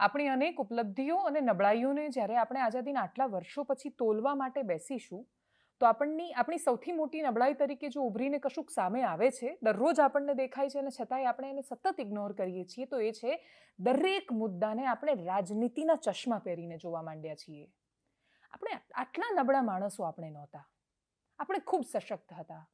આપણી અનેક ઉપલબ્ધિઓ અને નબળાઈઓને જ્યારે આપણે આઝાદીના આટલા વર્ષો પછી તોલવા માટે બેસીશું, તો આપણની, આપણી સૌથી મોટી નબળાઈ તરીકે જો ઉભરીને કશુંક સામે આવે છે, દરરોજ આપણને દેખાય છે અને છતાંય આપણે એને સતત ઇગ્નોર કરીએ છીએ, તો એ છે દરેક મુદ્દાને આપણે રાજનીતિના ચશ્મા પહેરીને જોવા માંડ્યા છીએ. આપણે આટલા નબળા માણસો આપણે નહોતા. આપણે ખૂબ સશક્ત હતા.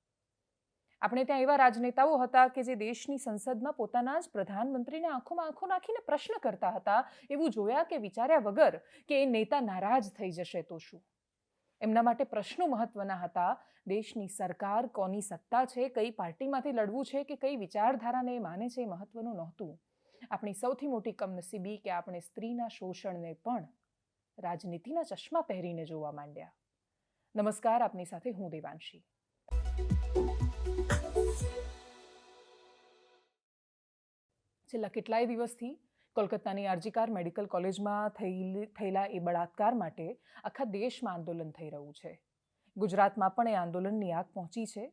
આપણે ત્યાં એવા રાજનેતાઓ હતા કે જે દેશની સંસદમાં પોતાના જ પ્રધાનમંત્રીને આંખોમાં આંખો નાખીને પ્રશ્ન કરતા હતા, એવું જોયા કે વિચાર્યા વગર કે એ નેતા નારાજ થઈ જશે તો શું? એમના માટે પ્રશ્નો મહત્વના હતા, દેશની સરકાર કોની સત્તા છે, કઈ પાર્ટીમાંથી લડવું છે કે કઈ વિચારધારાને એ માને છે એ મહત્વનું નહોતું. આપણી સૌથી મોટી કમનસીબી કે આપણે સ્ત્રીના શોષણને પણ રાજનીતિના ચશ્મા પહેરીને જોવા માંડ્યા. નમસ્કાર, આપની સાથે હું દેવાંશી. છેલ્લા કેટલાય દિવસથી કોલકાતાની આરજીકાર મેડિકલ કોલેજમાં થયેલી એ બળાત્કાર માટે આખા દેશમાં આંદોલન થઈ રહ્યું છે. ગુજરાતમાં પણ એ આંદોલનની આગ પહોંચી છે.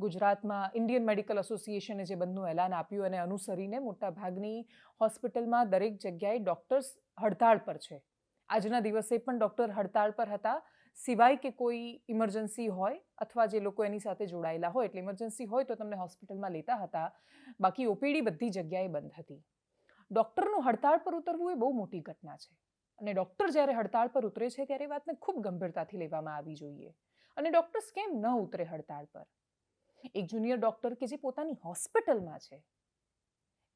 ગુજરાતમાં ઇન્ડિયન મેડિકલ એસોસિએશને જે બંધનું એલાન આપ્યું અને અનુસરીને મોટાભાગની હોસ્પિટલમાં દરેક જગ્યાએ ડૉક્ટર્સ હડતાળ પર છે. આજના દિવસે પણ ડૉક્ટર હડતાળ પર હતા. સિવાય કે કોઈ ઇમરજન્સી હોય અથવા જે લોકો એની સાથે જોડાયેલા હોય, એટલે ઇમરજન્સી હોય તો તમને હોસ્પિટલમાં લેતા હતા. બાકી ઓપીડી બધી જગ્યાએ બંધ હતી. ડૉક્ટરનું હડતાળ પર ઉતરવું એ બહુ મોટી ઘટના છે. અને ડૉક્ટર જ્યારે હડતાળ પર ઉતરે છે ત્યારે વાતને ખૂબ ગંભીરતાથી લેવામાં આવી જોઈએ. અને ડૉક્ટર્સ કેમ ન ઉતરે હડતાળ પર? એક જુનિયર ડૉક્ટર કે જે પોતાની હોસ્પિટલમાં છે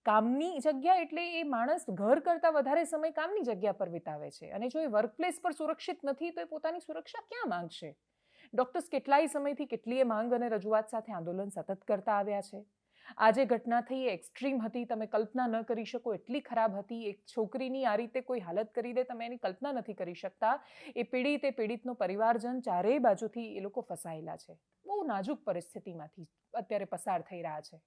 કામની જગ્યા એટલે એ માણસ ઘર કરતાં વધારે સમય કામની જગ્યા પર વિતાવે છે. અને જો એ વર્કપ્લેસ પર સુરક્ષિત નથી, તો એ પોતાની સુરક્ષા ક્યાં માંગશે? ડૉક્ટર્સ કેટલાય સમયથી કેટલીય માંગ અને રજૂઆત સાથે આંદોલન સતત કરતા આવ્યા છે. આજે ઘટના થઈ, એ એક્સ્ટ્રીમ હતી, તમે કલ્પના ન કરી શકો, એટલી ખરાબ હતી, એક છોકરીની આ રીતે કોઈ હાલત કરી દે, તમે એની કલ્પના નથી કરી શકતા. એ પીડિત, એ પીડિતનો પરિવારજન ચારેય બાજુથી એ લોકો ફસાયેલા છે. બહુ નાજુક પરિસ્થિતિમાંથી અત્યારે પસાર થઈ રહ્યા છે.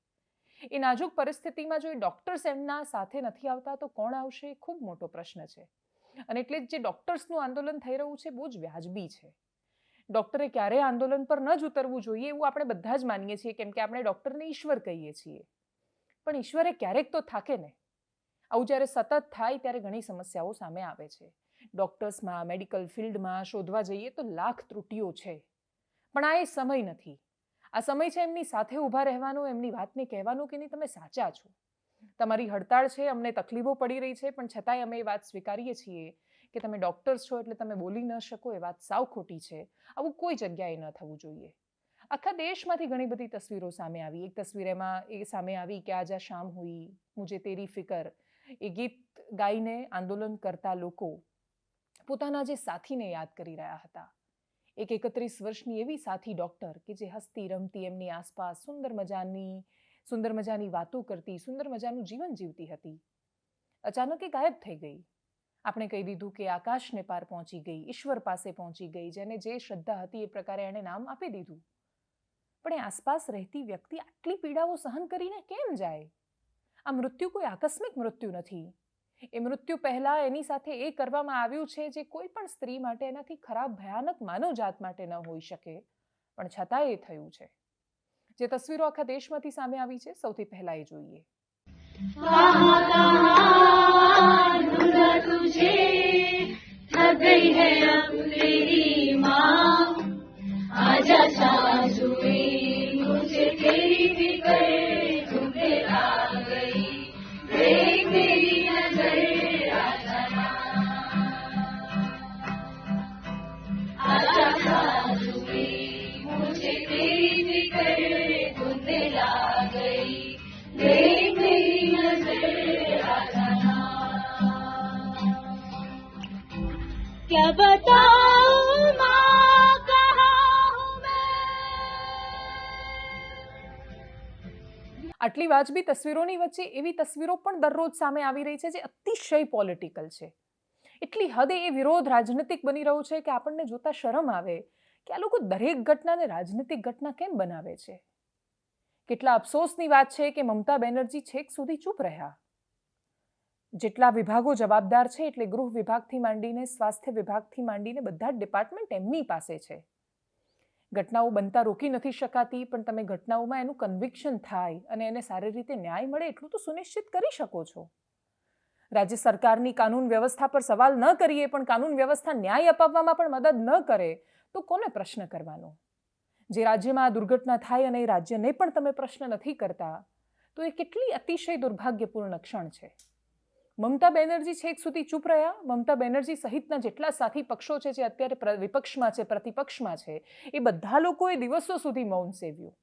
એ નાજુક પરિસ્થિતિમાં જો એ ડૉક્ટર્સ એમના સાથે નથી આવતા, તો કોણ આવશે? એ ખૂબ મોટો પ્રશ્ન છે. અને એટલે જ ડૉક્ટર્સનું આંદોલન થઈ રહ્યું છે, બહુ જ વ્યાજબી છે. ડૉક્ટરે ક્યારેય આંદોલન પર ન જ ઉતરવું જોઈએ, એવું આપણે બધા જ માનીએ છીએ, કેમ કે આપણે ડૉક્ટરને ઈશ્વર કહીએ છીએ. પણ ઈશ્વરે ક્યારેક તો થાકે ને. આવું જ્યારે સતત થાય, ત્યારે ઘણી સમસ્યાઓ સામે આવે છે. ડૉક્ટર્સમાં મેડિકલ ફિલ્ડમાં શોધવા જઈએ તો લાખ ત્રુટીઓ છે. પણ આ એ સમય નથી. આ સમય છે એમની સાથે ઊભા રહેવાનો, એમની વાતને કહેવાનો કે નહીં, તમે સાચા છો. તમારી હડતાળ છે, અમને તકલીફો પડી રહી છે, પણ છતાંય અમે એ વાત સ્વીકારીએ છીએ કે તમે ડૉક્ટર્સ છો એટલે તમે બોલી ન શકો, એ વાત સાવ ખોટી છે. આવું કોઈ જગ્યાએ ન થવું જોઈએ. આખા દેશમાંથી ઘણી બધી તસવીરો સામે આવી. એક તસવીર એમાં એ સામે આવી કે આજા શામ હોઈ, મુજે તેરી ફિકર. એ ગીત ગાઈને આંદોલન કરતા લોકો પોતાના જે સાથીને યાદ કરી રહ્યા હતા. એક એકત્રીસ વર્ષની એવી સાથી ડૉક્ટર કે જે હસતી, રમતી, એમની આસપાસ સુંદર મજાની સુંદર મજાની વાતો કરતી, સુંદર મજાનું જીવન જીવતી હતી. અચાનક એ ગાયબ થઈ ગઈ. આપણે કહી દીધું કે આકાશને પાર પહોંચી ગઈ, ઈશ્વર પાસે પહોંચી ગઈ, જેને જે શ્રદ્ધા હતી એ પ્રકારે એણે નામ આપી દીધું. પણ એ આસપાસ રહેતી વ્યક્તિ આટલી પીડાઓ સહન કરીને કેમ જાય? આ મૃત્યુ કોઈ આકસ્મિક મૃત્યુ નથી. એ મૃત્યુ પહેલાં એની સાથે એ કરવામાં આવ્યું છે જે કોઈ પણ સ્ત્રી માટે એનાથી ખરાબ, ભયાનક માનવજાત માટે ન હોઈ શકે. પણ છતાં એ થયું છે. જે તસવીરો આખા દેશમાંથી સામે આવી છે, સૌથી પહેલા એ જોઈએ. આજા સાજુએ મુજે તેરી ફિકર આટલી વાજબી તસવીરોની વચ્ચે એવી તસવીરો પણ દરરોજ સામે આવી રહી છે જે અતિશય પોલિટિકલ છે. એટલી હદે એ વિરોધ રાજનીતિક બની રહ્યો છે કે આપણને જોતા શરમ આવે કે આ લોકો દરેક ઘટનાને રાજનીતિક ઘટના કેમ બનાવે છે? કેટલા અફસોસની વાત છે કે મમતા બેનર્જી છેક સુધી ચૂપ રહ્યા. જેટલા વિભાગો જવાબદાર છે એટલે ગૃહ વિભાગથી માંડીને સ્વાસ્થ્ય વિભાગથી માંડીને બધા જ ડિપાર્ટમેન્ટ એમની પાસે છે. ઘટનાઓ બનતા રોકી નથી શકાતી, પણ તમે ઘટનાઓમાં એનું કન્વિક્શન થાય અને એને સારી રીતે ન્યાય મળે એટલું તો સુનિશ્ચિત કરી શકો છો. રાજ્ય સરકારની કાનૂન વ્યવસ્થા પર સવાલ ન કરીએ, પણ કાનૂન વ્યવસ્થા ન્યાય અપાવવામાં પણ મદદ ન કરે, તો કોને પ્રશ્ન કરવાનો? જે રાજ્યમાં આ દુર્ઘટના થાય અને એ રાજ્યને પણ તમે પ્રશ્ન નથી કરતા, તો એ કેટલી અતિશય દુર્ભાગ્યપૂર્ણ ક્ષણ છે? મમતા બેનર્જી છેક સુધી ચૂપ રહ્યા. મમતા બેનર્જી સહિતના જેટલા સાથી પક્ષો છે, જે અત્યારે વિપક્ષમાં છે, પ્રતિપક્ષમાં છે, એ બધા લોકોએ દિવસો સુધી મૌન સેવ્યું.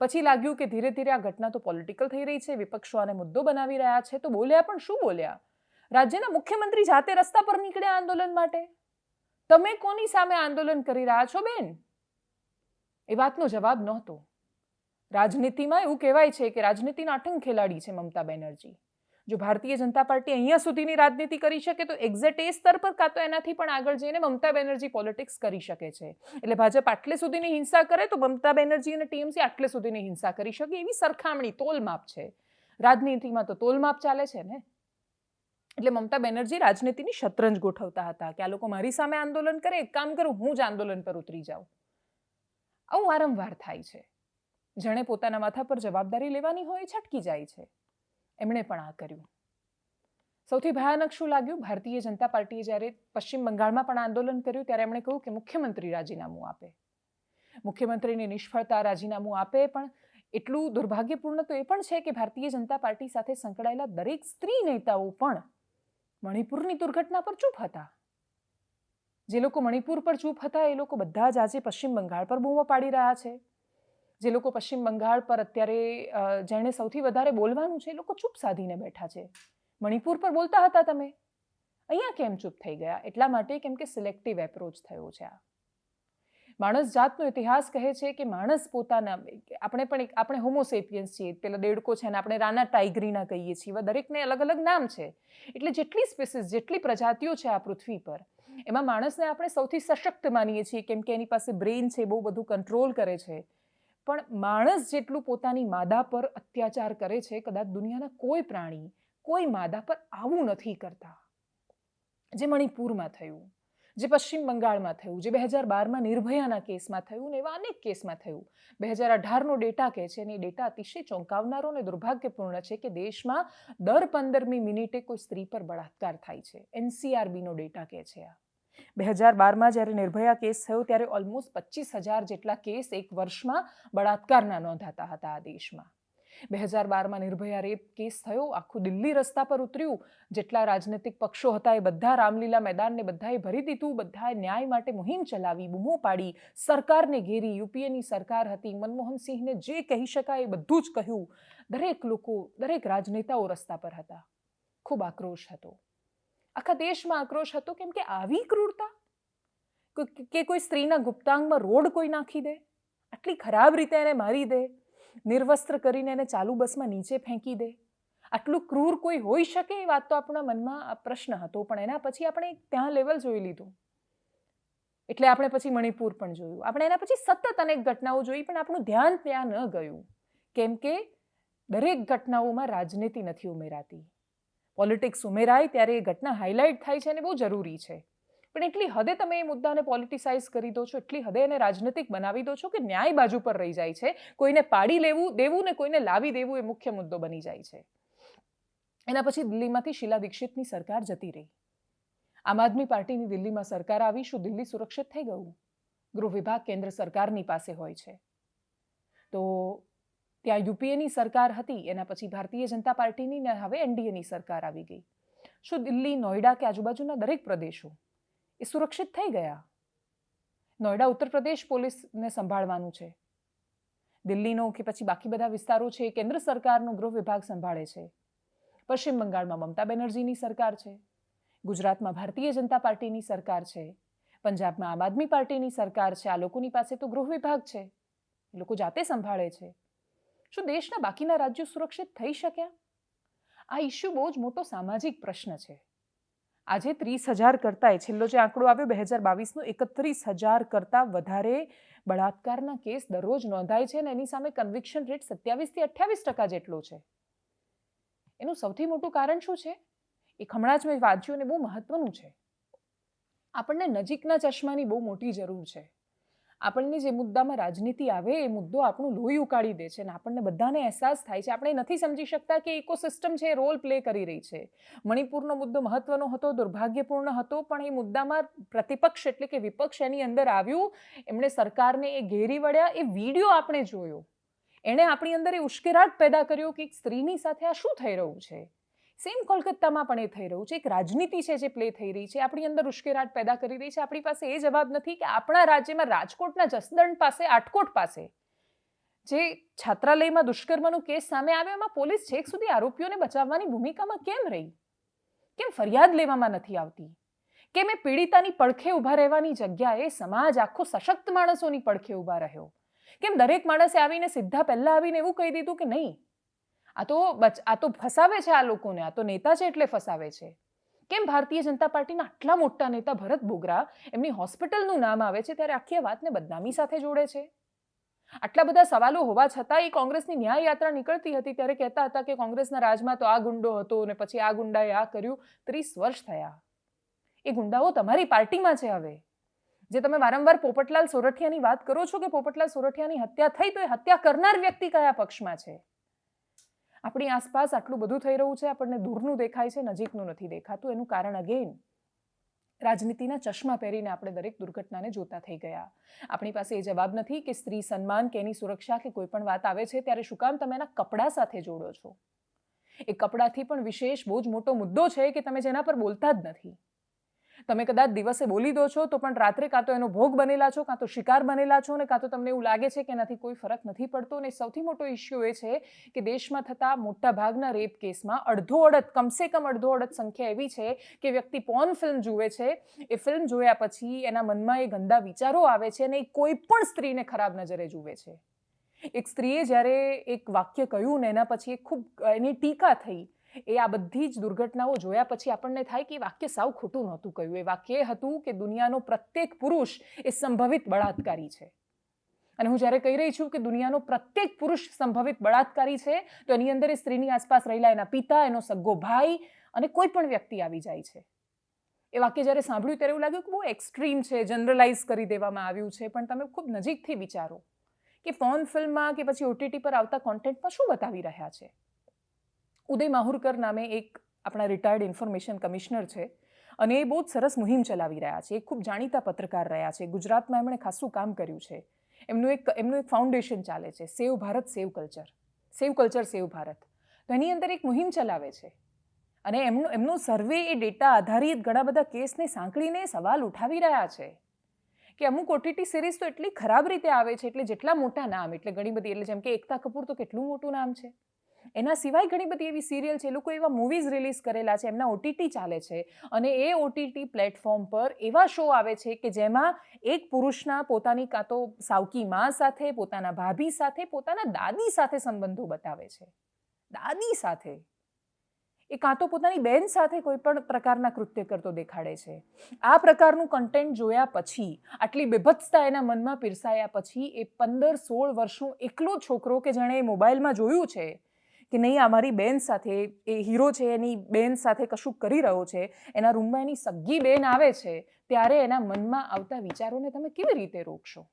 પછી લાગ્યું કે ધીરે ધીરે આ ઘટના તો પોલિટિકલ થઈ રહી છે, વિપક્ષો આને મુદ્દો બનાવી રહ્યા છે. તો બોલ્યા પણ શું બોલ્યા? રાજ્યના મુખ્યમંત્રી જાતે રસ્તા પર નીકળ્યા આંદોલન માટે. તમે કોની સામે આંદોલન કરી રહ્યા છો, બેન? એ વાતનો જવાબ નહોતો. રાજનીતિમાં એવું કહેવાય છે કે રાજનીતિના આઠંગ ખેલાડી છે મમતા બેનર્જી. જો ભારતીય જનતા પાર્ટી અહીંયા સુધીની રાજનીતિ કરી શકે તો એક્ઝેક્ટ એ સ્તર પર કાં તો એનાથી પણ આગળ જઈને મમતા બેનર્જી પોલિટિક્સ કરી શકે છે. એટલે ભાજપ આટલે સુધીની હિંસા કરે તો મમતા બેનર્જી અને ટીએમસી આટલે સુધીની હિંસા કરી શકે એવી સરખામણી તોલમાપ છે. રાજનીતિમાં તો તોલમાપ ચાલે છે ને? એટલે મમતા બેનર્જી રાજનીતિની શતરંજ ગોઠવતા હતા કે આ લોકો મારી સામે આંદોલન કરે, એક કામ કરું, હું જ આંદોલન પર ઉતરી જાઉં. આવું વારંવાર થાય છે. જેણે પોતાના માથા પર જવાબદારી લેવાની હોય છટકી જાય છે. એમણે પણ આ કર્યું. સૌથી ભયાનક શું લાગ્યું? ભારતીય જનતા પાર્ટીએ જ્યારે પશ્ચિમ બંગાળમાં પણ આંદોલન કર્યું, ત્યારે એમણે કહ્યું કે મુખ્યમંત્રી રાજીનામું આપે. મુખ્યમંત્રીની નિષ્ફળતા રાજીનામું આપે, પણ એટલું દુર્ભાગ્યપૂર્ણ તો એ પણ છે કે ભારતીય જનતા પાર્ટી સાથે સંકળાયેલા દરેક સ્ત્રી નેતાઓ પણ મણિપુરની દુર્ઘટના પર ચૂપ હતા. જે લોકો મણિપુર પર ચૂપ હતા, એ લોકો બધા જ આજે પશ્ચિમ બંગાળ પર બૂમો પાડી રહ્યા છે. જે લોકો પશ્ચિમ બંગાળ પર અત્યારે જેણે સૌથી વધારે બોલવાનું છે એ લોકો ચૂપ સાધીને બેઠા છે. મણિપુર પર બોલતા હતા તમે? અહીંયા કેમ ચૂપ થઈ ગયા? એટલા માટે કેમ કે સિલેક્ટિવ એપ્રોચ થયો છે આ. માણસ જાતનો ઇતિહાસ કહે છે કે માણસ પોતાના, આપણે પણ એક, આપણે હોમોસેપિયન્સ છીએ, પેલા દેડકો છે અને આપણે રાના ટાઈગ્રીના કહીએ છીએ દરેકને અલગ અલગ નામ છે. એટલે જેટલી સ્પેસીસ જેટલી પ્રજાતિઓ છે આ પૃથ્વી પર, એમાં માણસને આપણે સૌથી સશક્ત માનીએ છીએ, કેમ કે એની પાસે બ્રેઇન છે, બહુ બધું કંટ્રોલ કરે છે. પણ માણસ જેટલું પોતાની માદા પર અત્યાચાર કરે છે, કદાચ દુનિયાના કોઈ પ્રાણી કોઈ માદા પર આવું નથી કરતા. જે મણિપુરમાં થયું, જે પશ્ચિમ બંગાળમાં થયું, જે બે હજાર બારમાં નિર્ભયાના કેસમાં થયું ને એવા અનેક કેસમાં થયું. બે હજાર અઢારનો ડેટા કહે છે અને એ ડેટા અતિશય ચોંકાવનારો અને દુર્ભાગ્યપૂર્ણ છે કે દેશમાં દર પંદરમી મિનિટે કોઈ સ્ત્રી પર બળાત્કાર થાય છે. એનસીઆરબીનો ડેટા કહે છે આ. બે હજાર બારમાં જ્યારે નિર્ભયા કેસ થયો ત્યારે ઓલમોસ્ટ પચીસ હજાર જેટલા કેસ એક વર્ષમાં બળાત્કારના નોંધાતા હતા આ દેશમાં. બે હજાર બારમાં નિર્ભયા રેપ કેસ થયો, આખું દિલ્હી રસ્તા પર ઉતર્યું. જેટલા રાજનૈતિક પક્ષો હતા એ બધા રામલીલા મેદાનને બધાએ ભરી દીધું, બધાએ ન્યાય માટે મુહિમ ચલાવી, બૂમો પાડી. સરકારને ઘેરી, યુપીએની સરકાર હતી. મનમોહનસિંહને જે કહી શકાય એ બધું જ કહ્યું. દરેક લોકો, દરેક રાજનેતાઓ રસ્તા પર હતા. ખૂબ આક્રોશ હતો. આખા દેશમાં આક્રોશ હતો કેમ કે આવી ક્રૂરતા? કે કોઈ સ્ત્રીના ગુપ્તાંગમાં રોડ કોઈ નાખી દે? આટલી ખરાબ રીતે એને મારી દે? નિર્વસ્ત્ર કરીને એને ચાલુ બસમાં નીચે ફેંકી દે? આટલું ક્રૂર કોઈ હોઈ શકે? એ વાત તો આપણા મનમાં આ પ્રશ્ન હતો, પણ એના પછી આપણે ત્યાં લેવલ જોઈ લીધું. એટલે આપણે પછી મણિપુર પણ જોયું. આપણે એના પછી સતત અનેક ઘટનાઓ જોઈ, પણ આપણું ધ્યાન ત્યાં ન ગયું. કેમ કે દરેક ઘટનાઓમાં રાજનીતિ નથી ઉમેરાતી. પોલિટિક્સ ઉમેરાય ત્યારે એ ઘટના હાઇલાઇટ થાય છે અને બહુ જરૂરી છે. પણ એટલી હદે તમે એ મુદ્દાને પોલિટિસાઇઝ કરી દો છો, એટલી હદે એને રાજનૈતિક બનાવી દો છો કે ન્યાય બાજુ પર રહી જાય છે, કોઈને પાડી લેવું, દેવું ને કોઈને લાવી દેવું એ મુખ્ય મુદ્દો બની જાય છે. એના પછી દિલ્હીમાંથી શીલા દીક્ષિતની સરકાર જતી રહી. આમ આદમી પાર્ટીની દિલ્હીમાં સરકાર આવી, શું દિલ્હી સુરક્ષિત થઈ ગયું? ગૃહ વિભાગ કેન્દ્ર સરકારની પાસે હોય છે. તો ત્યાં યુપીએની સરકાર હતી, એના પછી ભારતીય જનતા પાર્ટીની ને હવે એનડીએની સરકાર આવી ગઈ. શું દિલ્હી, નોઈડા કે આજુબાજુના દરેક પ્રદેશો એ સુરક્ષિત થઈ ગયા? નોઈડા ઉત્તર પ્રદેશ પોલીસને સંભાળવાનું છે. દિલ્હીનો કે પછી બાકી બધા વિસ્તારો છે એ કેન્દ્ર સરકારનો ગૃહ વિભાગ સંભાળે છે. પશ્ચિમ બંગાળમાં મમતા બેનર્જીની સરકાર છે. ગુજરાતમાં ભારતીય જનતા પાર્ટીની સરકાર છે. પંજાબમાં આમ આદમી પાર્ટીની સરકાર છે. આ લોકોની પાસે તો ગૃહ વિભાગ છે. એ લોકો જાતે સંભાળે છે. શું દેશના બાકીના રાજ્યો સુરક્ષિત થઈ શક્યા? આ ઇસ્યુ બહુ જ મોટો સામાજિક પ્રશ્ન છે. આજે ત્રીસ હજાર કરતાં છેલ્લો જે આંકડો આવ્યો બે હજાર બાવીસનો, એકત્રીસ હજાર કરતાં વધારે બળાત્કારના કેસ દરરોજ નોંધાય છે અને એની સામે કન્વિક્શન રેટ સત્યાવીસથી અઠ્યાવીસ ટકા જેટલો છે. એનું સૌથી મોટું કારણ શું છે? એ હમણાં જ મેં વાંચ્યું અને બહુ મહત્વનું છે. આપણને નજીકના ચશ્માની બહુ મોટી જરૂર છે. આપણને જે મુદ્દામાં રાજનીતિ આવે એ મુદ્દો આપણું લોહી ઉકાળી દે છે અને આપણને બધાને અહેસાસ થાય છે. આપણે નથી સમજી શકતા કે ઇકોસિસ્ટમ છે રોલ પ્લે કરી રહી છે. મણિપુરનો મુદ્દો મહત્વનો હતો, દુર્ભાગ્યપૂર્ણ હતો, પણ એ મુદ્દામાં પ્રતિપક્ષ એટલે કે વિપક્ષ એની અંદર આવ્યું. એમણે સરકારને એ ઘેરી વળ્યા, એ વીડિયો આપણે જોયો. એણે આપણી અંદર એ ઉશ્કેરાટ પેદા કર્યો કે એક સ્ત્રીની સાથે આ શું થઈ રહ્યું છે? સેમ કોલકાતામાં પણ એ થઈ રહ્યું છે. એક રાજનીતિ છે જે પ્લે થઈ રહી છે. આપણી અંદર ઉશ્કેરાટ પેદા કરી રહી છે. આપણી પાસે એ જવાબ નથી કે આપણા રાજ્યમાં રાજકોટના જસદણ પાસે, આટકોટ પાસે, જે છાત્રાલયમાં દુષ્કર્મનો કેસ સામે આવ્યો, એમાં પોલીસ છેક સુધી આરોપીઓને બચાવવાની ભૂમિકામાં કેમ રહી? કેમ ફરિયાદ લેવામાં નથી આવતી? કેમ એ પીડિતાની પડખે ઊભા રહેવાની જગ્યાએ સમાજ આખો સશક્ત માણસોની પડખે ઊભા રહ્યો? કેમ દરેક માણસે આવીને સીધા પહેલાં આવીને એવું કહી દીધું કે નહીં? આ તો બચ, આ તો ફસાવે છે આ લોકોને, આ તો નેતા છે એટલે ફસાવે છે. કેમ ભારતીય જનતા પાર્ટીના આટલા મોટા નેતા ભરત બોગરા એમની હોસ્પિટલનું નામ આવે છે ત્યારે આખી વાતને બદનામી સાથે જોડે છે? આટલા બધા સવાલો હોવા છતાં એ કોંગ્રેસની ન્યાય યાત્રા નીકળતી હતી ત્યારે કહેતા હતા કે કોંગ્રેસના રાજમાં તો આ ગુંડો હતો અને પછી આ ગુંડાએ આ કર્યું, ત્રીસ વર્ષ થયા. એ ગુંડાઓ તમારી પાર્ટીમાં છે હવે. જે તમે વારંવાર પોપટલાલ સોરઠિયાની વાત કરો છો કે પોપટલાલ સોરઠિયાની હત્યા થઈ તો એ હત્યા કરનાર વ્યક્તિ કયા પક્ષમાં છે? આપણી આસપાસ આટલું બધું થઈ રહ્યું છે, આપણને દૂરનું દેખાય છે, નજીકનું નથી દેખાતું. એનું કારણ અગેન રાજનીતિના ચશ્મા પહેરીને આપણે દરેક દુર્ઘટનાને જોતા થઈ ગયા. આપણી પાસે એ જવાબ નથી કે સ્ત્રી સન્માન કે એની સુરક્ષા કે કોઈ પણ વાત આવે છે, ત્યારે શું કામ તમે એના કપડાં સાથે જોડો છો? એ કપડાથી પણ વિશેષ બહુ જ મોટો મુદ્દો છે કે તમે જેના પર બોલતા જ નથી. તમે કદાચ દિવસે બોલી દો છો, તો પણ રાત્રે કાં તો એનો ભોગ બનેલા છો, કાં તો શિકાર બનેલા છો ને કાં તો તમને એવું લાગે છે કે એનાથી કોઈ ફરક નથી પડતો? અને સૌથી મોટો ઇસ્યુ એ છે કે દેશમાં થતા મોટા ભાગના રેપ કેસમાં અડધો અડધ કમસે કમ અડધો અડધ સંખ્યા એવી છે કે વ્યક્તિ પોર્ન ફિલ્મ જુએ છે, એ ફિલ્મ જોયા પછી એના મનમાં એ ગંદા વિચારો આવે છે અને એ કોઈ પણ સ્ત્રીને ખરાબ નજરે જુએ છે. એક સ્ત્રીએ જ્યારે એક વાક્ય કહ્યું ને એના પછી એક ખૂબ, એની ટીકા થઈ એ આ બધી જ દુર્ઘટનાઓ જોયા પછી આપણને થાય કે વાક્ય સાવ ખોટું નહોતું કહ્યું. એ વાક્ય હતું કે દુનિયાનો પ્રત્યેક પુરુષ એ સંભવિત બળાત્કારી છે. અને હું જ્યારે કહી રહી છું કે દુનિયાનો પ્રત્યેક પુરુષ સંભવિત બળાત્કારી છે, તો એની અંદર એ સ્ત્રીની આસપાસ રહેલા એના પિતા, એનો સગ્ગો ભાઈ અને કોઈ પણ વ્યક્તિ આવી જાય છે. એ વાક્ય જ્યારે સાંભળ્યું ત્યારે એવું લાગ્યું કે બહુ એક્સ્ટ્રીમ છે જનરલાઇઝ કરી દેવામાં આવ્યું છે. પણ તમે ખૂબ નજીકથી વિચારો કે ફોન ફિલ્મમાં કે પછી ઓટીટી પર આવતા કોન્ટેન્ટમાં શું બતાવી રહ્યા છે? ઉદય માહુરકર નામે એક આપણા રિટાયર્ડ ઇન્ફોર્મેશન કમિશનર છે અને એ બહુ જ સરસ મુહિમ ચલાવી રહ્યા છે. એ ખૂબ જાણીતા પત્રકાર રહ્યા છે. ગુજરાતમાં એમણે ખાસું કામ કર્યું છે. એમનું એક એમનું એક ફાઉન્ડેશન ચાલે છે. Save Bharat, save culture save culture save Bharat. તો એની અંદર એક મુહિમ ચલાવે છે. અને એમનું, એમનો સર્વે એ ડેટા આધારિત ઘણા બધા કેસને સાંકળીને સવાલ ઉઠાવી રહ્યા છે કે અમુક ઓટીટી સિરીઝ તો એટલી ખરાબ રીતે આવે છે, એટલે જેટલા મોટા નામ, એટલે ઘણી બધી, એટલે જેમ કે એકતા કપૂર તો કેટલું મોટું નામ છે. એના સિવાય ઘણી બધી એવી સિરિયલ છે, લોકો એવા મૂવીઝ રિલીઝ કરેલા છે, એમના ઓટીટી ચાલે છે. અને એ ઓટીટી પ્લેટફોર્મ પર એવા શો આવે છે કે જેમાં એક પુરુષના પોતાની કાં તો સાવકી મા સાથે, પોતાના ભાભી સાથે, પોતાના દાદી સાથે સંબંધો બતાવે છે. દાદી સાથે. એ કાં તો પોતાની બેન સાથે કોઈ પણ પ્રકારના કૃત્ય કરતો દેખાડે છે. આ પ્રકારનું કન્ટેન્ટ જોયા પછી, આટલી બેભત્સતા એના મનમાં પીરસાયા પછી એ પંદર સોળ વર્ષનો એકલો છોકરો કે જેણે મોબાઈલમાં જોયું છે કે નહીં, આ મારી બેન સાથે, એ હીરો છે, એની બેન સાથે કશું કરી રહ્યો છે, એના રૂમમાં એની સગ્ગી બેન આવે છે, ત્યારે એના મનમાં આવતા વિચારોને તમે કેવી રીતે રોકશો?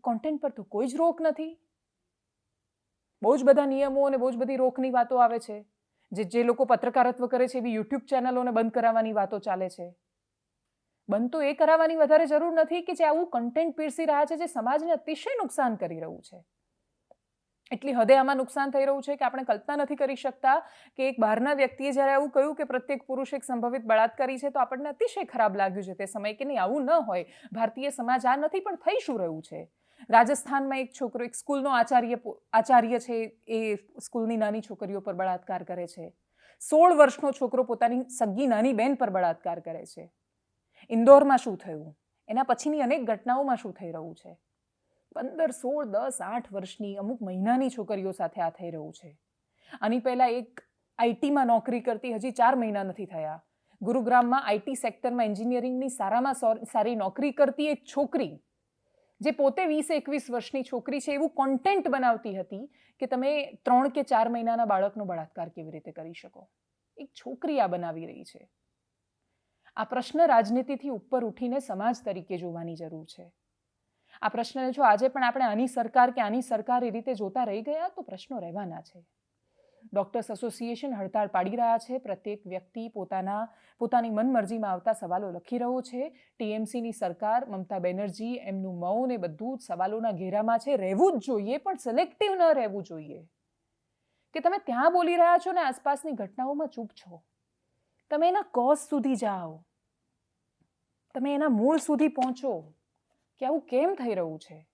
કોન્ટેન્ટ પર તો કોઈ જ રોક નથી. બહુ જ બધા નિયમો અને બહુ જ બધી રોકની વાતો આવે છે, જે જે લોકો પત્રકારત્વ કરે છે, એવી યુટ્યુબ ચેનલોને બંધ કરાવવાની વાતો ચાલે છે. બંધ તો એ કરાવવાની વધારે જરૂર નથી કે જે આવું કન્ટેન્ટ પીરસી રહ્યા છે, જે સમાજને અતિશય નુકસાન કરી રહ્યું છે. એટલી હદે આમાં નુકસાન થઈ રહ્યું છે કે આપણે કલ્પના નથી કરી શકતા કે એક બહારના વ્યક્તિએ જ્યારે આવું કહ્યું કે પ્રત્યેક પુરુષ એક સંભવિત બળાત્કારી છે, તો આપણને અતિશય ખરાબ લાગ્યું છે તે સમય કે નહીં, આવું ન હોય. ભારતીય સમાજ આ નથી, પણ થઈ શું રહ્યું છે? રાજસ્થાનમાં એક છોકરો, એક સ્કૂલનો આચાર્ય આચાર્ય છે એ સ્કૂલની નાની છોકરીઓ પર બળાત્કાર કરે છે. સોળ વર્ષનો છોકરો પોતાની સગી નાની બહેન પર બળાત્કાર કરે છે. ઇન્દોરમાં શું થયું? એના પછીની અનેક ઘટનાઓમાં શું થઈ રહ્યું છે? પંદર સોળ દસ આઠ વર્ષની અમુક મહિનાની છોકરીઓ સાથે આ થઈ રહ્યું છે. આની પહેલાં એક આઈટીમાં નોકરી કરતી હજી ચાર મહિના નથી થયા. ગુરુગ્રામમાં આઈટી સેક્ટરમાં એન્જિનિયરિંગની સારામાં સારી નોકરી કરતી એક છોકરી, જે પોતે વીસ એકવીસ વર્ષની છોકરી છે, એવું કોન્ટેન્ટ બનાવતી હતી કે તમે ત્રણ કે ચાર મહિનાના બાળકનો બળાત્કાર કેવી રીતે કરી શકો. એક છોકરી આ બનાવી રહી છે. આ પ્રશ્ન રાજનીતિથી ઉપર ઉઠીને સમાજ તરીકે જોવાની જરૂર છે. આ પ્રશ્નને જો આજે પણ આપણે આની સરકાર કે આની સરકાર એ રીતે જોતા રહી ગયા, તો પ્રશ્નો રહેવાના છે. ડોક્ટર્સ એસોસિએશન હડતાળ પાડી રહ્યા છે. પ્રત્યેક વ્યક્તિ પોતાના, પોતાની મનમરજીમાં આવતા સવાલો લખી રહ્યો છે. ટીએમસીની સરકાર, મમતા બેનર્જી, એમનું મૌન એ બધું જ સવાલોના ઘેરામાં છે. રહેવું જ જોઈએ, પણ સિલેક્ટિવ ન રહેવું જોઈએ. કે તમે ત્યાં બોલી રહ્યા છો ને આસપાસની ઘટનાઓમાં ચૂપ છો. તમે એના કોઝ સુધી જાઓ. તમે એના મૂળ સુધી પહોંચો. કે આવું કેમ થઈ રહ્યું છે?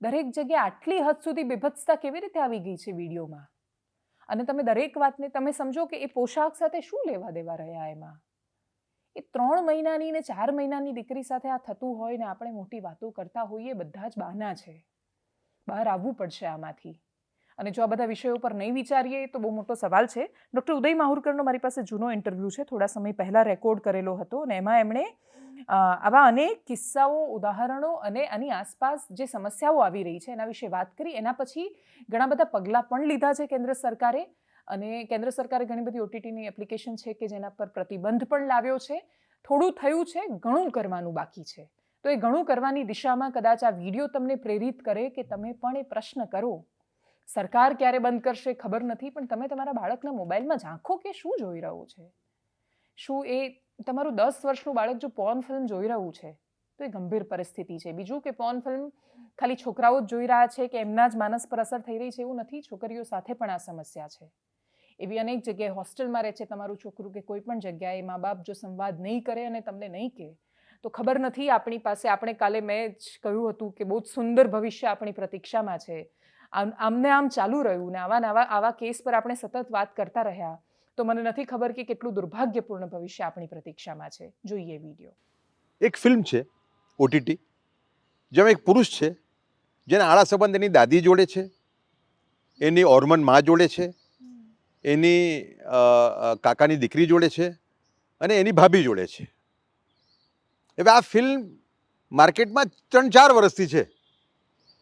દરેક જગ્યાએ આટલી હદ સુધી બીભત્સતા કેવી રીતે આવી ગઈ છે વિડીયોમાં? અને તમે દરેક વાતને, તમે સમજો કે એ પોશાક સાથે શું લેવા દેવા રહ્યા એમાં? એ ત્રણ મહિનાની ને ચાર મહિનાની દીકરી સાથે આ થતું હોય ને આપણે મોટી વાતો કરતા હોઈએ, બધા જ બહાના છે. બહાર આવવું પડશે આમાંથી. અને જો આ બધા વિષયો પર નહીં વિચારીએ, તો બહુ મોટો સવાલ છે. ડૉક્ટર ઉદય માહુરકરનો મારી પાસે જૂનો ઇન્ટરવ્યૂ છે. થોડા સમય પહેલાં રેકોર્ડ કરેલો હતો અને એમાં એમણે આવા અનેક કિસ્સાઓ, ઉદાહરણો અને આની આસપાસ જે સમસ્યાઓ આવી રહી છે એના વિશે વાત કરી. એના પછી ઘણા બધા પગલાં પણ લીધા છે કેન્દ્ર સરકારે. અને કેન્દ્ર સરકારે ઘણી બધી ઓટીટીની એપ્લિકેશન છે કે જેના પર પ્રતિબંધ પણ લાવ્યો છે. થોડું થયું છે, ઘણું કરવાનું બાકી છે. તો એ ઘણું કરવાની દિશામાં કદાચ આ વીડિયો તમને પ્રેરિત કરે કે તમે પણ એ પ્રશ્ન કરો. સરકાર ક્યારે બંધ કરશે ખબર નથી, પણ તમે તમારા બાળકના મોબાઈલમાં ઝાંખો કે શું જોઈ રહ્યું છે? શું એ તમારું દસ વર્ષનું બાળક જો પોર્ન ફિલ્મ જોઈ રહ્યું છે, તો એ ગંભીર પરિસ્થિતિ છે. બીજું કે પોર્ન ફિલ્મ ખાલી છોકરાઓ જ જોઈ રહ્યા છે કે એમના જ માનસ પર અસર થઈ રહી છે એવું નથી, છોકરીઓ સાથે પણ આ સમસ્યા છે. એવી અનેક જગ્યાએ હોસ્ટેલમાં રહે છે તમારું છોકરું કે કોઈ પણ જગ્યાએ મા બાપ જો સંવાદ નહીં કરે અને તમને નહીં કહે, તો ખબર નથી આપણી પાસે. આપણે કાલે મેં જ કહ્યું હતું કે બહુ જ સુંદર ભવિષ્ય આપણી પ્રતીક્ષામાં છે. આમને આમ ચાલુ રહ્યું ને આવા નવા આવા કેસ પર આપણે સતત વાત કરતા રહ્યા, તો મને નથી ખબર કે કેટલું દુર્ભાગ્યપૂર્ણ ભવિષ્ય આપણી પ્રતીક્ષામાં છે. જોઈએ વીડિયો એક ફિલ્મ છે ઓટીટી જેમાં એક પુરુષ છે, જેને આળા સંબંધ એની દાદી જોડે છે, એની ઓર્મન મા જોડે છે, એની કાકાની દીકરી જોડે છે અને એની ભાભી જોડે છે. હવે આ ફિલ્મ માર્કેટમાં ત્રણ ચાર વર્ષથી છે.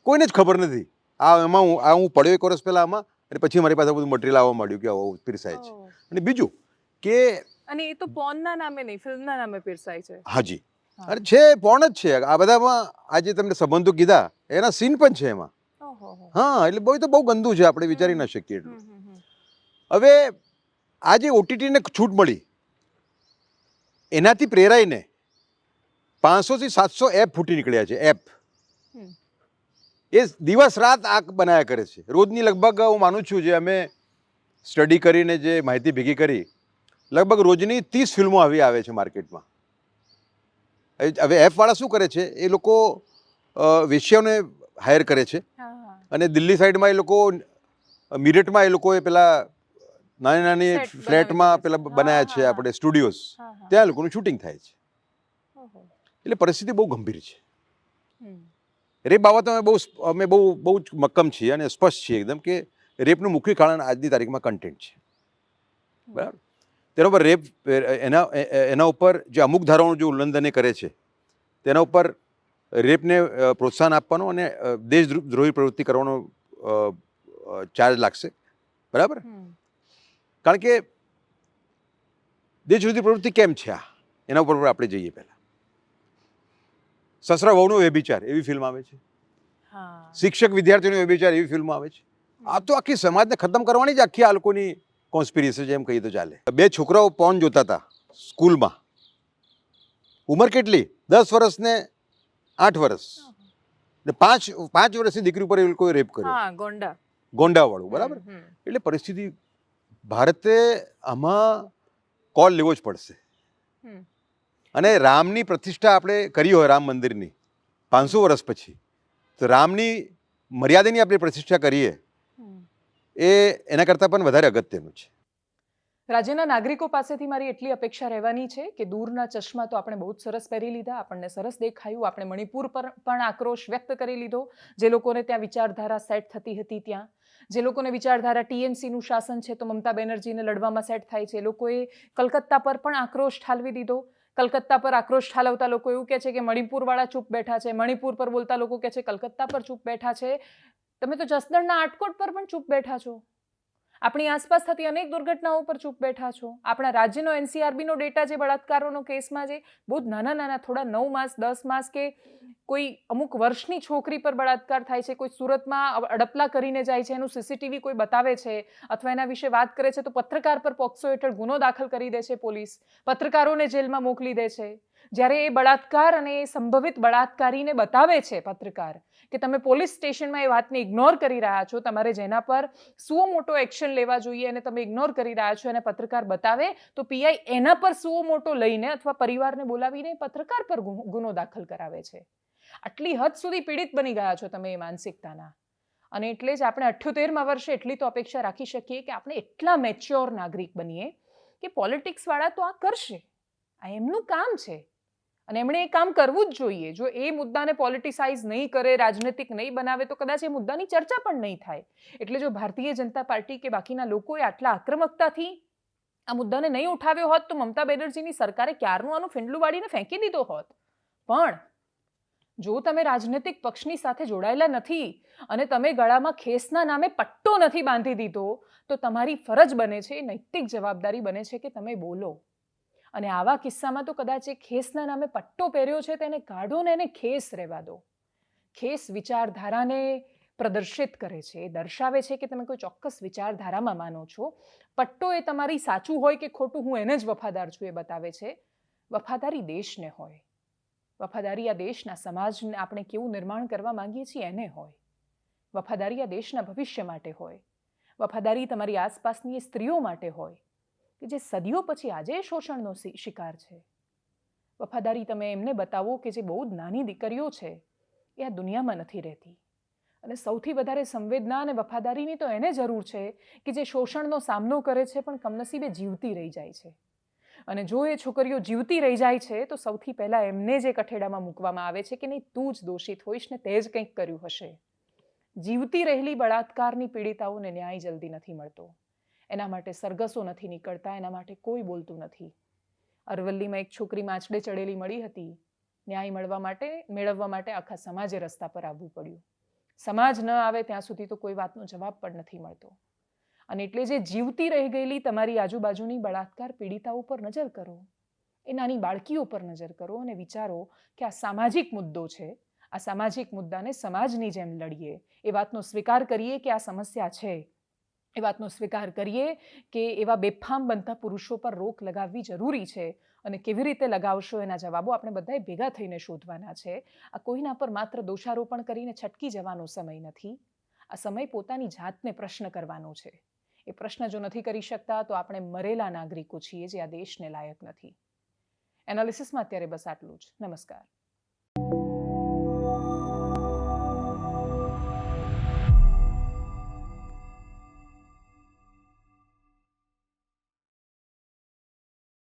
કોઈને જ ખબર નથી. આ એમાં હું આ હું પડ્યો એક વર્ષ પહેલાં આમાં અને પછી મારી પાસે બધું મટીરિયલ આવવા માંડ્યું કે આવું પીરસાય છે. અને બીજું કે અને એ તો પોનના નામે નહીં ફિલ્મના નામે પીરસાય છે. હાજી. અરે છે પોણ જ છે. આ બધામાં આજે તમને સંબંધો કીધા એના સીન પણ છે એમાં. હા. એટલે બહુ તો બહુ ગંદુ છે આપણે વિચારી ના શકીએ એટલું. હવે આજે ઓટીટીને છૂટ મળી એનાથી પ્રેરાઈને પાંચસોથી સાતસો એપ ફૂટી નીકળ્યા છે એપ. એ દિવસ રાત આંખ બનાયા કરે છે. રોજની લગભગ હું માનું છું જે અમે સ્ટડી કરીને જે માહિતી ભેગી કરી લગભગ રોજની ત્રીસ ફિલ્મો આવી આવે છે માર્કેટમાં. હવે- એપવાળા શું કરે છે? એ લોકો વેશ્યાઓને હાયર કરે છે. અને દિલ્હી સાઈડમાં એ લોકો મિરટમાં એ લોકોએ પેલા નાની નાની ફ્લેટમાં પેલા બનાવ્યા છે આપણે સ્ટુડિયોઝ. ત્યાં લોકોનું શૂટિંગ થાય છે. એટલે પરિસ્થિતિ બહુ ગંભીર છે. રેપ બાબતે અમે બહુ અમે બહુ બહુ જ મક્કમ છીએ અને સ્પષ્ટ છીએ એકદમ કે રેપનું મુખ્ય કારણ આજની તારીખમાં કન્ટેન્ટ છે. બરાબર? તેના ઉપર રેપ એના એના ઉપર જે અમુક ધારાઓનું જે ઉલ્લંઘન એ કરે છે તેના ઉપર રેપને પ્રોત્સાહન આપવાનો અને દેશદ્રોહી પ્રવૃત્તિ કરવાનો ચાર્જ લાગશે. બરાબર? કારણ કે દેશવિરોધી પ્રવૃત્તિ કેમ છે આ? એના ઉપર પણ આપણે જઈએ પહેલાં. સસરા વહુનો વ્યભિચાર એવી ફિલ્મ આવે છે. શિક્ષક વિદ્યાર્થીનો વ્યભિચાર એવી ફિલ્મ આવે છે. આ તો આખી સમાજને ખતમ કરવાની જ આખી આ લોકોની કોન્સ્પિરસી છે એમ કહીએ તો ચાલે. બે છોકરાઓ પોન જોતા હતા સ્કૂલમાં. ઉંમર કેટલી? દસ વર્ષ ને આઠ વર્ષ. ને પાંચ પાંચ વર્ષની દીકરી ઉપર એ લોકોએ રેપ કર્યો. ગોંડા. ગોંડાવાળું બરાબર. એટલે પરિસ્થિતિ ભારતે આમાં કોલ લેવો જ પડશે. અને રામની પ્રતિષ્ઠા આપણે કરી હોય રામ મંદિરની, પાંચસો વર્ષ પછી, તો રામની મર્યાદાની આપણે પ્રતિષ્ઠા કરીએ, એ એના કરતાં પણ વધારે અગત્યનું છે. રાજ્યના નાગરિકો પાસેથી મારી એટલી અપેક્ષા રહેવાની છે કે દૂરના ચશ્મા તો આપણે બહુ જ સરસ પહેરી લીધા, આપણને સરસ દેખાયું, આપણે મણિપુર પર પણ આક્રોશ વ્યક્ત કરી લીધો, જે લોકોને ત્યાં વિચારધારા સેટ થતી હતી ત્યાં. જે લોકોને વિચારધારા ટીએમસીનું શાસન છે તો મમતા બેનર્જીને લડવામાં સેટ થાય છે, લોકોએ કલકત્તા પર પણ આક્રોશ ઠાલવી દીધો કલકત્તા પર આક્રોશ ઠાલવતા લોકો એવું કહે છે કે મણિપુરવાળા ચૂપ બેઠા છે, મણિપુર પર બોલતા લોકો કહે છે, કલકત્તા પર ચૂપ બેઠા છે. તમે તો જસદણના આટકોટ પર પણ ચૂપ બેઠા છો. આપણી આસપાસ થતી અનેક દુર્ઘટનાઓ પર ચૂપ બેઠા છો. આપણા રાજ્યનો એનસીઆરબીનો ડેટા જે બળાત્કારોનો કેસમાં જે બહુ નાના નાના, થોડા નવ માસ, દસ માસ કે કોઈ અમુક વર્ષની છોકરી પર બળાત્કાર થાય છે, કોઈ સુરતમાં અડપલા કરીને જાય છે, એનું સીસીટીવી કોઈ બતાવે છે અથવા એના વિશે વાત કરે છે તો પત્રકાર પર પોક્સો હેઠળ ગુનો દાખલ કરી દે છે પોલીસ. પત્રકારોને જેલમાં મોકલી દે છે. જ્યારે એ બળાત્કાર અને એ સંભવિત બળાત્કારીને બતાવે છે પત્રકાર કે તમે પોલીસ સ્ટેશનમાં એ વાતને ઇગ્નોર કરી રહ્યા છો, તમારે જેના પર સુઓ મોટો એક્શન લેવા જોઈએ અને તમે ઇગ્નોર કરી રહ્યા છો અને પત્રકાર બતાવે, તો પીઆઈ એના પર સુઓ મોટો લઈને અથવા પરિવારને બોલાવીને પત્રકાર પર ગુનો દાખલ કરાવે છે. આટલી હદ સુધી પીડિત બની ગયા છો તમે એ માનસિકતાના. અને એટલે જ આપણે અઠ્યોતેરમાં વર્ષે એટલી તો અપેક્ષા રાખી શકીએ કે આપણે એટલા મેચ્યોર નાગરિક બનીએ કે પોલિટિક્સવાળા તો આ કરશે. આ એમનું કામ છે. અને એમણે એ કામ કરવું જ જોઈએ. જો એ મુદ્દાને પોલિટિસાઇઝ નહીં કરે, રાજનૈતિક નહીં બનાવે, તો કદાચ એ મુદ્દાની ચર્ચા પણ નહીં થાય. એટલે જો ભારતીય જનતા પાર્ટી કે બાકીના લોકોએ આટલા આક્રમકતાથી આ મુદ્દાને નહીં ઉઠાવ્યો હોત, તો મમતા બેનર્જીની સરકારે ક્યારનું આનું ફેંડલું વાળીને ફેંકી દીધો હોત? પણ જો તમે રાજનૈતિક પક્ષની સાથે જોડાયેલા નથી અને તમે ગળામાં ખેસના નામે પટ્ટો નથી બાંધી દીધો, તો તમારી ફરજ બને છે, નૈતિક જવાબદારી બને છે કે તમે બોલો. અને આવા કિસ્સામાં તો કદાચ એ ખેસના નામે પટ્ટો પહેર્યો છે તેને કાઢો ને એને ખેસ રહેવા દો. ખેસ વિચારધારાને પ્રદર્શિત કરે છે. એ દર્શાવે છે કે તમે કોઈ ચોક્કસ વિચારધારામાં માનો છો. પટ્ટો એ તમારી સાચું હોય કે ખોટું હું એને જ વફાદાર છું એ બતાવે છે. વફાદારી દેશને હોય. વફાદારી આ દેશના સમાજને આપણે કેવું નિર્માણ કરવા માંગીએ છીએ એને હોય. વફાદારી આ દેશના ભવિષ્ય માટે હોય. વફાદારી તમારી આસપાસની સ્ત્રીઓ માટે હોય. કે જે સદીઓ પછી આજે શોષણનો શિકાર છે. વફાદારી તમે એમને બતાવો કે જે બહુ જ નાની દીકરીઓ છે, એ આ દુનિયામાં નથી રહેતી. અને સૌથી વધારે સંવેદના અને વફાદારીની તો એને જરૂર છે કે જે શોષણનો સામનો કરે છે પણ કમનસીબે જીવતી રહી જાય છે. અને જો એ છોકરીઓ જીવતી રહી જાય છે, તો સૌથી પહેલાં એમને જે કઠેડામાં મૂકવામાં આવે છે કે નહીં, તું જ દોષિત હોઈશ ને તે જ કંઈક કર્યું હશે. જીવતી રહેલી બળાત્કારની પીડિતાઓને ન્યાય જલ્દી નથી મળતો. એના માટે સરઘસો નથી નીકળતા, એના માટે કોઈ બોલતું નથી. અરવલ્લીમાં એક છોકરી માછડે ચડેલી મળી હતી. ન્યાય મળવા માટે, મેળવવા માટે આખા સમાજે રસ્તા પર આવવું પડ્યું. સમાજ ન આવે ત્યાં સુધી તો કોઈ વાતનો જવાબ પણ નથી મળતો. અને એટલે જે જીવતી રહી ગયેલી તમારી આજુબાજુની બળાત્કાર પીડિતાઓ પર નજર કરો. એ નાની બાળકીઓ પર નજર કરો અને વિચારો કે આ સામાજિક મુદ્દો છે. આ સામાજિક મુદ્દાને સમાજની જેમ લડીએ. એ વાતનો સ્વીકાર કરીએ કે આ સમસ્યા છે. એ વાતનો સ્વીકાર કરીએ કે એવા બેફામ બનતા પુરુષો પર રોક લગાવવી જરૂરી છે અને કેવી રીતે લગાવશો એના જવાબો આપણે બધાએ ભેગા થઈને શોધવાના છે. આ કોઈના પર માત્ર દોષારોપણ કરીને છટકી જવાનો સમય નથી. આ સમય પોતાની જાતને પ્રશ્ન કરવાનો છે. એ પ્રશ્ન જો નથી કરી શકતા તો આપણે મરેલા નાગરિકો છીએ જે આ દેશને લાયક નથી. એનાલિસિસમાં અત્યારે બસ આટલું જ. નમસ્કાર.